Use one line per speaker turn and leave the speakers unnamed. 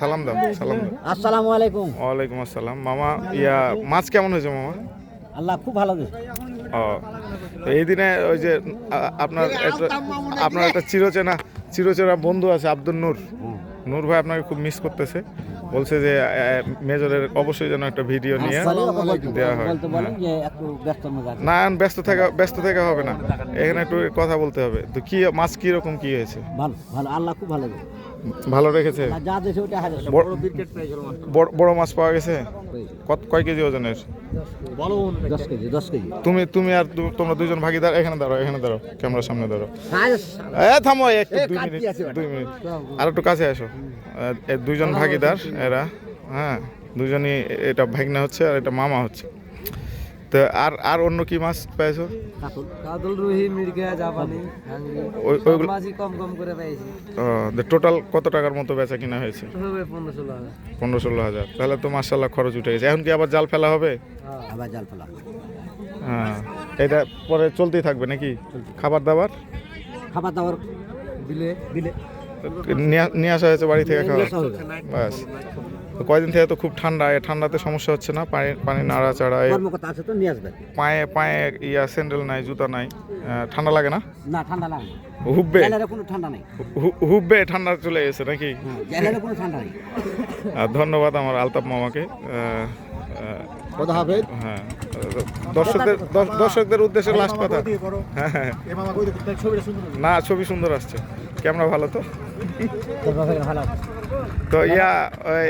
সালাম দাও সালাম দাও।
আসসালামু আলাইকুম।
ওয়ালাইকুম আসসালাম। মামা ইয়া মাছ কেমন হয়েছে মামা?
আল্লাহ খুব ভালো দিয়েছে।
ও এই দিনে ওই যে আপনার একটা আপনার একটা চিরচেনা চিরচেনা বন্ধু আছে আব্দুল নূর। নূর ভাই আপনাকে খুব মিস করতেছে। বলছে যে মেজরের অবশ্যই যেন একটা ভিডিও নিয়ে দেওয়া হয়।
বলতে বলেন যে একটু ব্যস্ত মেজাজ
না ব্যস্ত থাকা ব্যস্ত থাকা হবে না। এখানে একটু কথা বলতে হবে। তো কি মাছ কি রকম কি হয়েছে?
ভালো ভালো আল্লাহ খুব ভালো
ভালো রেখেছে? বড় মাছ পাওয়া গেছে? কত কয় কেজি ওজনের?
দশ কেজি দশ কেজি।
তুমি তুমি আর তোমরা দুজন ভাগিদার এখানে দাঁড়াও এখানে দাঁড়াও ক্যামেরার সামনে দাঁড়াও। এ থামো একটু দুই মিনিট দুই মিনিট। আর একটু কাছে আসো। ভাগিদার এরা হ্যাঁ দুজনই এটা ভাগনা হচ্ছে আর এটা মামা হচ্ছে। তো আর আর অন্য কি মাছ পেয়েছ?
কাতল
রুহি মির্গা জাপানি
ওই-
মাছই কম কম করে পেয়েছি।
টোটাল কত টাকার মতো বেচা কিনা হয়েছে?
পনেরো ষোলো হাজার।
পনেরো ষোলো হাজার। তাহলে তো মার্শাল্লাহ খরচ উঠে গেছে। এখন কি আবার জাল ফেলা হবে?
আবার জাল ফেলা
হ্যাঁ এটা পরে চলতেই থাকবে নাকি? খাবার দাবার?
খাবার দাবার
দিলে
দিলে।
নিয়ে- আসা হয়েছে বাড়ি থেকে খাওয়া। বাস। কয়দিন থেকে তো খুব ঠান্ডা ঠান্ডাতে সমস্যা হচ্ছে না? পানি পানি নাড়াচাড়া
আছে তো নিয়ে আসবে।
পায়ে পায়ে ইয়া স্যান্ডেল নাই জুতা নাই। ঠান্ডা লাগে না?
না ঠান্ডা লাগে
হুববে
কোনো ঠান্ডা নেই।
হুববে ঠান্ডা চলে গেছে নাকি?
হ্যাঁ কোনো ঠান্ডা নেই।
ধন্যবাদ আমার আলতাফ মামাকে।
কথা হবে।
হ্যাঁ দর্শকদের দর্শ- দর্শকদের উদ্দেশ্যে লাস্ট কথা। হ্যাঁ হ্যাঁ না ছবি সুন্দর আসছে। ক্যামেরা ভালো তো? তো ইয়া ওই